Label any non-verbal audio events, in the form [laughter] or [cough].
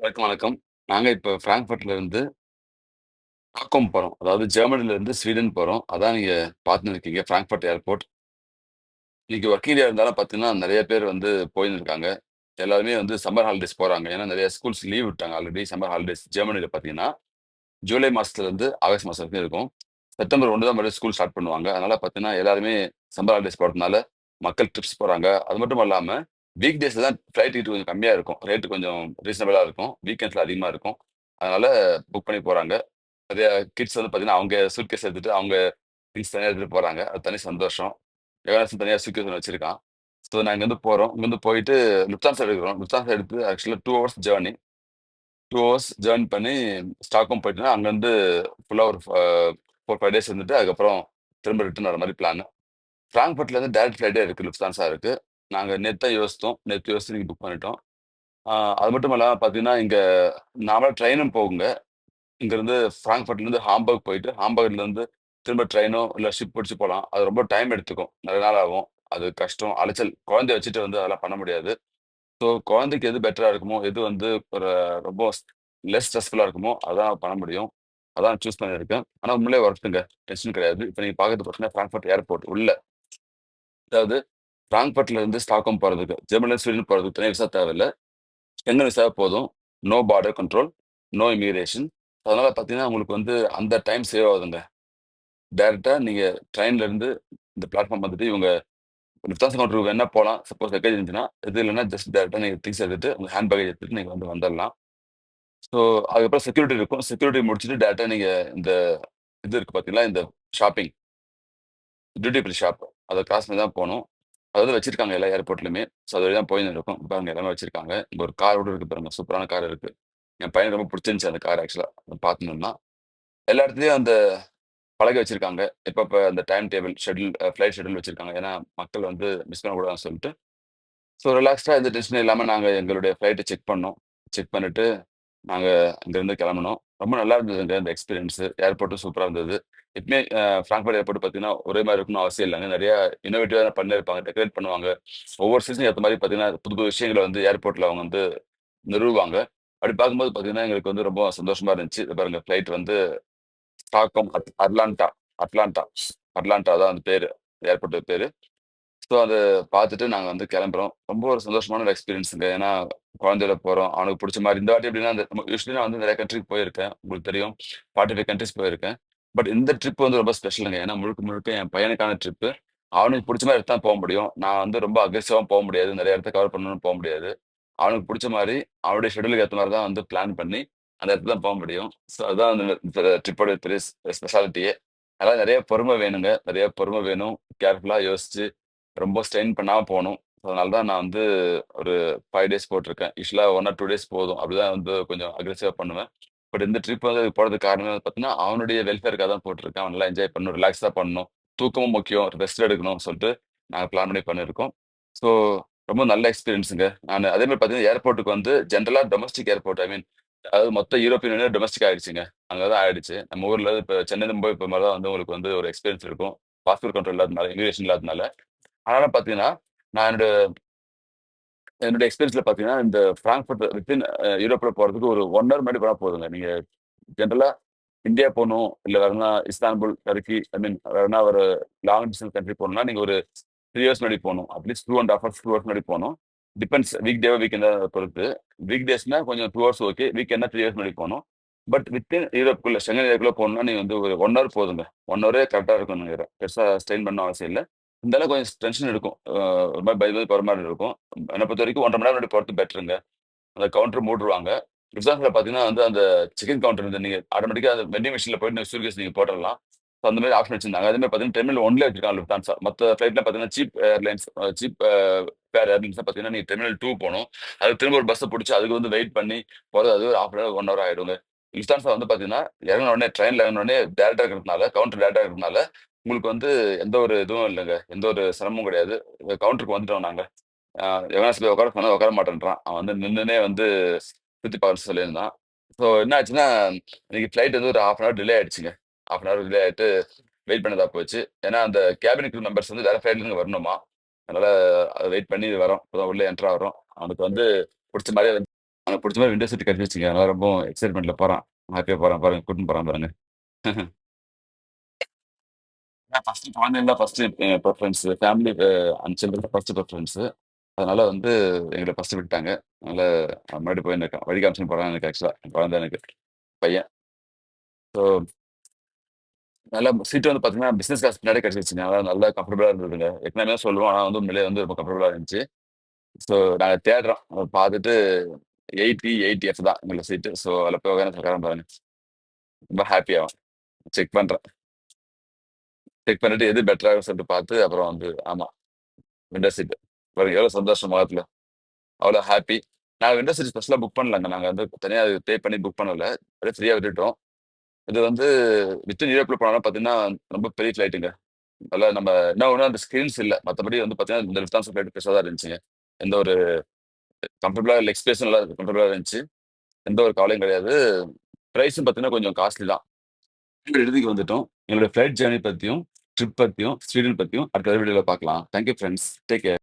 வணக்கம், வணக்கம். நாங்க இப்ப ஃப்ராங்க்ஃபர்ட்ல இருந்து ஸ்டாக்ஹோம் போறோம். அதாவது ஜெர்மனில இருந்து ஸ்வீடன் போறோம். அதான் நீங்க பார்த்துன்னு இருக்கீங்க ஃப்ராங்க்ஃபர்ட் ஏர்போர்ட். இன்னைக்கு ஒர்க் ஏரியா இருந்தாலும் பார்த்தீங்கன்னா, நெறைய பேர் வந்து போயின்னு இருக்காங்க. எல்லாருமே வந்து சம்மர் ஹாலிடேஸ் போறாங்க. ஏன்னா நெறைய ஸ்கூல்ஸ் லீவ் விட்டாங்க ஆல்ரெடி சம்மர் ஹாலிடேஸ் ஜெர்மனில பார்த்தீங்கன்னா, ஜூலை மாசத்துலருந்து ஆகஸ்ட் மாசம் வரைக்கும் இருக்கும். செப்டம்பர் 1 தான் மறுபடியும் ஸ்கூல் ஸ்டார்ட் பண்ணுவாங்க. அதனால பார்த்தீங்கன்னா, எல்லாருமே சம்மர் ஹாலிடேஸ் போறதுனால மக்கள் ட்ரிப்ஸ் போறாங்க. அது மட்டும் இல்லாம வீக் டேஸில் தான் ஃப்ளைட் டிக்கெட் கொஞ்சம் கம்மியா இருக்கும். ரேட் கொஞ்சம் ரீசனபிளா இருக்கும். வீக்கெண்ட்ஸ்ல அதிகமா இருக்கும். அதனால புக் பண்ணி போறாங்க. நெறைய கிட்ஸ் வந்து பார்த்தீங்கன்னா, அவங்க சூட்கேஸ் எடுத்துட்டு அவங்க திங்ஸ் தனியா எடுத்துட்டு போறாங்க. அது தனி சந்தோஷம். யோகாசன் தனியா சூட்கேஸ் ஒண்ணு வச்சிருக்கான். ஸோ நான் இங்கேருந்து போறோம். இங்கேருந்து போயிட்டு லுஃப்தான்ஸா எடுக்கிறோம். லுஃப்தான்ஸா எடுத்து ஆக்சுவலா 2 ஹவர்ஸ் ஜெர்னி. 2 ஹவர்ஸ் ஜெர்னி பண்ணி ஸ்டாக்ஹோம் போயிட்டோம்னா, அங்கேருந்து ஃபுல்லா ஒரு ஃப 4, 5 டேஸ் இருந்துட்டு அதுக்கப்புறம் திரும்ப ரிட்டர்ன் வர மாரி பிளானு. ஃப்ராங்க்ஃபர்ட்லேருந்து டைரக்ட் ஃப்ளைட்டே இருக்கு. லுஃப்தான்ஸா இருக்கு. நாங்க நேத்து தான் யோசித்தோம். நேத்து யோசிச்சு இன்னைக்கு புக் பண்ணிட்டோம். ஆ அது மட்டும் இல்லாம பார்த்தீங்கன்னா, இங்க நார்மலா ட்ரெயினும் போகுங்க. இங்கருந்து ஃப்ராங்க்ஃபர்ட்லேருந்து ஹாம்பர்க் போயிட்டு, ஹாம்பர்க்லேருந்து திரும்ப ட்ரெயினோ, இல்ல ஷிப் பிடிச்சி போலாம். அது ரொம்ப டைம் எடுத்துக்கும். நிறைய நாள் ஆகும். அது கஷ்டம், அலைச்சல். குழந்தைய வச்சுட்டு வந்து அதெல்லாம் பண்ண முடியாது. ஸோ குழந்தைக்கு எது பெட்டரா இருக்குமோ, எது வந்து ஒரு ரொம்ப லெஸ் ஸ்ட்ரெஸ்ஃபுல்லா இருக்குமோ, அதான் பண்ண முடியும். அதான் சூஸ் பண்ணியிருக்கேன். ஆனா உண்மையிலே ஒர்த்துங்க. டென்ஷன் கிடையாது. இப்ப நீங்க பார்க்கறது பார்த்தீங்கன்னா, ஃப்ராங்க்ஃபர்ட் ஏர்போர்ட் உள்ள. அதாவது ஃப்ராங்க்ஃபர்ட்லேருந்து ஸ்டாக்கம் போகிறதுக்கு ஜெர்மனிலேருந்து ஸ்வீடன் போகிறதுக்கு தனியா விசா தேவையில்லை எங்கே விசா போதும். No border control, no immigration. அதனால பார்த்தீங்கன்னா, உங்களுக்கு வந்து அந்த டைம் சேவ் ஆகுதுங்க. டைரெக்டாக நீங்கள் ட்ரெயின்லேருந்து இந்த பிளாட்ஃபார்ம் வந்துட்டு இவங்க லுஃப்தான்ஸா கவுண்டருக்கு வேணா போகலாம் சப்போஸ் லக்கேஜ் இருந்துச்சுன்னா, இது இல்லைன்னா ஜஸ்ட் டேரெக்டாக நீங்கள் திங்ஸ் எடுத்துட்டு, உங்கள் ஹேண்ட் பேக்கேஜ் எடுத்துட்டு நீங்கள் வந்து வந்துடலாம் ஸோ அதுக்கப்புறம் செக்யூரிட்டி இருக்கும். செக்யூரிட்டி முடிச்சுட்டு டேரெக்டாக நீங்கள் இந்த இது இருக்குது பார்த்தீங்களா, இந்த ஷாப்பிங் டியூட்டி ஃப்ரீ ஷாப். அதை கிராஸ் பண்ணி தான் போகணும் அதாவது வச்சிருக்காங்க எல்லா ஏர்போர்ட்லயுமே. ஸோ அது வழி தான் போயின்னு இருக்கோம். பாருங்க எல்லாமே வச்சிருக்காங்க. இங்க ஒரு கார் கூட இருக்கு பாருங்க. சூப்பரான கார் இருக்கு. என் பையனுக்கு ரொம்ப புடிச்சிருந்துச்சு அந்த கார் ஆக்சுவலா. பார்த்துன்னு எல்லா இடத்துலயும் அந்த பலகை வச்சிருக்காங்க. எப்பப்ப அந்த time table, schedule uh flight schedule வச்சிருக்காங்க. ஏன்னா, மக்கள் வந்து மிஸ் பண்ணக்கூடாதுன்னு சொல்லிட்டு. ஸோ ரிலாக்ஸ்டா எந்த டென்ஷனும் இல்லாம நாங்க எங்களுடைய ஃப்ளைட்ட செக் பண்ணோம். செக் பண்ணிட்டு, நாங்க அங்கருந்து கெளம்புனோம். ரொம்ப நல்லா இருந்ததுங்க அந்த எக்ஸ்பீரியன்ஸு. ஏர்போர்ட்டும் சூப்பரா இருந்தது. எப்பவுமே அ ஃப்ராங்க்ஃபர்ட் ஏர்போர்ட் பார்த்தீங்கன்னா, ஒரே மாரி இருக்கணும்னு அவசியம் இல்லங்க. நெறைய இன்னோவேட்டிவா பண்ணியிருப்பாங்க. டெக்கரேட் பண்ணுவாங்க. ஒவ்வொரு சீசனுக்கு ஏத்த மாரி பார்த்தீங்கன்னா, புது புது விஷயங்கள வந்து ஏர்போர்ட்ல அவங்க வந்து நிறுவுவாங்க. அப்படி பார்க்கும்போது பார்த்தீங்கன்னா, எங்களுக்கு வந்து ரொம்ப சந்தோஷமா இருந்துச்சு. இத பாருங்க ஃப்ளைட் வந்து Stockholm at Atlanta Atlanta Atlanta தான் அந்த பேரு. ஏர்போர்ட் பேரு. ஸோ அத பார்த்துட்டு நாங்க வந்து கிளம்புறோம் ரொம்ப ஒரு சந்தோஷமான ஒரு எக்ஸ்பீரியன்ஸுங்க. ஏன்னா, குழந்தையோட போறோம். அவனுக்கு பிடிச்ச மாரி இந்த வாட்டி எப்படின்னா, அந்த நம்ம யூசுவலி நான் வந்து நெறைய கண்ட்ரிக்கு போயிருக்கேன். உங்களுக்கு தெரியும். 45 கண்ட்ரீஸ் போயிருக்கேன். பட் இந்த ட்ரிப் வந்து ரொம்ப ஸ்பெஷலுங்க. ஏன்னா, முழுக்க முழுக்க என் பையனுக்கான ட்ரிப்பு. அவனுக்கு பிடிச்ச மாரி தான் போ முடியும். நான் வந்து ரொம்ப அக்ரெசிவா போ முடியாது. நெறைய இடத்த கவர் பண்ணணும்னு போ முடியாது. அவனுக்கு பிடிச்ச மாரி, அவனுடைய ஷெட்யூலுக்கு ஏத்த மாரி தான் வந்து பிளான் பண்ணி, அந்த இடத்துக்கு தான் போ முடியும். ஸோ அதான் அந்த இந்த ட்ரிப்போட பெரிய ஸ்பெஷாலிட்டியே. அதனால நெறைய பொறுமை வேணுங்க. நெறைய பொறுமை வேணும். கேர்ஃபுல்லா யோசிச்சு, ரொம்ப ஸ்ட்ரெயின் பண்ணாம போணும். அதனால தான் நான் வந்து ஒரு 5 டேஸ் போட்டிருக்கேன். யூசுவலா 1 ஆர் 2 டேஸ் போதும். அப்படிதான் வந்து கொஞ்சம் அக்ரெசிவா பண்ணுவேன். பட் இந்த ட்ரிப் வந்து போறதுக்கு காரணமே வந்து பார்த்தீங்கன்னா, அவனுடைய வெல்ஃபேருக்காக தான் போட்டிருக்கேன். அவன் நல்லா என்ஜாய் பண்ணணும், ரிலாக்ஸா பண்ணணும். தூக்கமும் முக்கியம். ரெஸ்ட் எடுக்கணும்னு சொல்லிட்டு, நாங்க பிளான் பண்ணி பண்ணியிருக்கோம். ஸோ ரொம்ப நல்ல எக்ஸ்பீரியன்ஸுங்க. நானு அதே மாரி பார்த்தீங்கன்னா, ஏர்போர்ட்டுக்கு வந்து ஜென்ரலா டொமஸ்டிக் ஏர்போர்ட் ஐ மீன் அதாவது மொத்த யூரோப்பியன் யூனியன் டொமஸ்டிக் ஆயிடுச்சுங்க. அங்க தான் ஆயிடுச்சு. நம்ம ஊர்ல இப்ப சென்னையில மும்பை போற மாரி தான் வந்து உங்களுக்கு வந்து ஒரு எக்ஸ்பீரியன்ஸ் இருக்கும். பாஸ்போர்ட் கண்ட்ரோல் இல்லாதனால, இமிகிரேஷன் இல்லாதனால. அதனால பார்த்தீங்கன்னா, நான் என்னோட என்னுடைய எக்ஸ்பீரியன்ஸ்ல பார்த்தீங்கன்னா, இந்த ஃப்ராங்க்ஃபர்ட் வித்தின் அ யூரோப்ல போறதுக்கு ஒரு 1 ஹவர் முன்னாடி போனா போதுங்க. நீங்க ஜென்ரலாக இந்தியா போணும், இல்ல வேற இஸ்தான்புல், டர்க்கி ஐ மீன் வேற ஒரு லாங் டிஸ்டன்ஸ் கண்ட்ரி போணும்னா, நீங்க ஒரு 3 ஹவர்ஸ் முன்னாடி போணும். அட்லீஸ்ட் 2 1/2 ஹவர்ஸ், 2 ஹவர்ஸ் முன்னாடி போணும். டிபெண்ட்ஸ் வீக் டேவா, வீக்கெண்டா பொறுத்து. வீக் டேஸ்னா கொஞ்சம் 2 ஹவர்ஸ் ஓகே. வீக்கெண்ட்னா 3 ஹவர்ஸ் முன்னாடி போணும். பட் வித்தின் யூரோப்குள்ள செங்கன் ஏரியாக்குள்ள போணும்னா, நீங்க வந்து ஒரு 1 ஹவர் போதுங்க. 1 ஹவரே கரெக்ட்டா இருக்கும் பெருசாக பெருசா ஸ்ட்ரெயின் பண்ண அவசியம் இல்ல. இருந்தாலும் கொஞ்சம் டென்ஷன் இருக்கும். அ ஒரு மாரி பயந்து போகிற போற மாரி இருக்கும். என்ன பொறுத்தவரைக்கும் 1 1/2 மணி நேரம் முன்னாடி போறது பெட்டருங்க. அந்த கவுண்டர் மூடிருவாங்க. லுஃப்தான்ஸால பார்த்தீங்கன்னா வந்து அந்த சிக்கன் கவுண்டர் வந்து நீங்க ஆட்டோமேட்டிக்கா அந்த வெண்டிங் மெஷின்ல போயிட்டு சூட்கேஸ் நீங்க போட்டுறலாம். ஸோ அந்த மாரி ஆப்ஷன் வச்சிருந்தாங்க. அதே மாரி பார்த்தீங்கன்னா, டெர்மினல் 1லயே வச்சிருக்காங்க லுஃப்தான்ஸா. மத்த ஃப்ளைட்லாம் பார்த்தீங்கன்னா, cheap airlines uh cheap uh fare ஏர்லைன்ஸ்லாம் பார்த்தீங்கன்னா, நீங்க டெர்மினல் 2 போணும். அதுக்கு திரும்ப ஒரு பஸ்ஸ புடிச்சு அதுக்கு வந்து வெயிட் பண்ணி போறது அது ஒரு 1/2 அன் ஹவர், 1 ஹவர் ஆயிடுங்க. லுஃப்தான்ஸா வந்து பார்த்தீங்கன்னா, இறங்குன உடனே ட்ரெயின்ல இறங்குன உடனே டைரக்ட்டா இருக்கிறதுனால, கவுண்டர் டைரக்ட்டா இருக்கிறதுனால, உங்களுக்கு வந்து எந்த ஒரு இதுவும் இல்லங்க. எந்த ஒரு சிரமமும் கிடையாது. கவுண்டருக்கு வந்துட்டோம் நாங்க. அ எவனாச்சும் போய் உட்கார சொன்னா உட்கார மாட்டேன்றான். அவன் வந்து நின்றுனே வந்து சுத்தி பார்க்க சொல்லியிருந்தான். ஸோ என்ன ஆச்சுன்னா, இன்னைக்கு ஃப்ளைட் வந்து ஒரு 1/2 அன் ஹவர் டிலே ஆயிடுச்சுங்க. 1/2 அன் ஹவர் டிலே ஆயிட்டு வெயிட் பண்ணதா போச்சு. ஏன்னா, அந்த கேபின் க்ரூ மெம்பர்ஸ் வந்து வேற ஃப்ளைட்லருந்து வரணுமா. அதனால அத வெயிட் பண்ணி வரோம். இப்பதான் உள்ள என்டர் ஆகுறோம். அவனுக்கு வந்து புடிச்ச மாரியே வந்து அவனுக்கு புடிச்ச மாரி விண்டோ சீட் கிடைச்சிருச்சுங்க. அதனால ரொம்ப எக்ஸைட்மென்ட்ல போறான். ஹேப்பியா போறான் பாருங்க. கூட்டின்னு போறான் பாருங்க. [laughs] ஏன்னா ஃபர்ஸ்ட் குழந்தைகள் தான் first preference family and children தான் ஃபர்ஸ்ட்டு பிரெஃபரன்ஸ். அதனால வந்து எங்களை ஃபர்ஸ்ட் விட்டாங்க. அதனால முன்னாடி போய் எனக்கு வழி காமிச்சுன்னு போறான் எனக்கு ஆக்சுவலா. என் குழந்தை எனக்கு. பையன். ஸோ நல்லா சீட் வந்து பார்த்தீங்கன்னா, பிசினஸ் கிளாஸ் பின்னாடி கிடைச்சிருச்சுங்க. அதனால நல்லா கம்ஃபர்டபுளாக இருந்ததுங்க. ஏற்கனவே சொல்லுவோம். ஆனால் வந்து உண்மையிலே வந்து ரொம்ப கம்ஃபர்டபுளாக இருந்துச்சு. ஸோ நாங்கள் தேடுறோம். அதை பார்த்துட்டு 8E, 8F தான் எங்களுக்கு சீட்டு. ஸோ அதில் போய் உட்கார்ந்து சக்கரம் பாருங்க. ரொம்ப ஹாப்பியாகும் செக் பண்ணுறேன் செக் பண்ணிட்டு எது பெட்டராக சொல்லிட்டு பார்த்து அப்புறம் வந்து ஆமா. Window seat. பாருங்க எவ்வளோ சந்தோஷம் முகத்துல. அவ்வளோ ஹாப்பி நாங்கள் விண்டோ சீட் ஸ்பெஷலாக புக் பண்ணலங்க. நாங்கள் வந்து தனியா பே பண்ணி புக் பண்ணல. அப்படியே ஃப்ரீயாக விட்டுட்டோம். இது வந்து வித்தின் யூரோப்பில் போனோம்னா பார்த்தீங்கன்னா, ரொம்ப பெரிய ஃப்ளைட்டுங்க. நல்லா நம்ம என்ன ஒன்றும் அந்த ஸ்க்ரீன்ஸ் இல்லை மற்றபடி வந்து பார்த்தீங்கன்னா, இந்த லுஃப்தான்ஸா ஃப்ளைட் பெருசாக தான் இருந்துச்சுங்க. எந்த ஒரு கம்ஃபர்டபுளாக லெக் ஸ்பேஸும் நல்லா கம்ஃபர்டபுளாக இருந்துச்சு. எந்த ஒரு கவலையும் கிடையாது. ப்ரைஸும் பார்த்தீங்கன்னா, கொஞ்சம் காஸ்ட்லி தான். இறுதிக்கு வந்துட்டோம். எங்களுடைய ஃப்ளைட் ஜேர்னி பற்றியும் ட்ரிப் பத்தியும், ஸ்வீடன் பத்தியும் அடுத்த வீடியோவில் பார்க்கலாம். Thank you take care.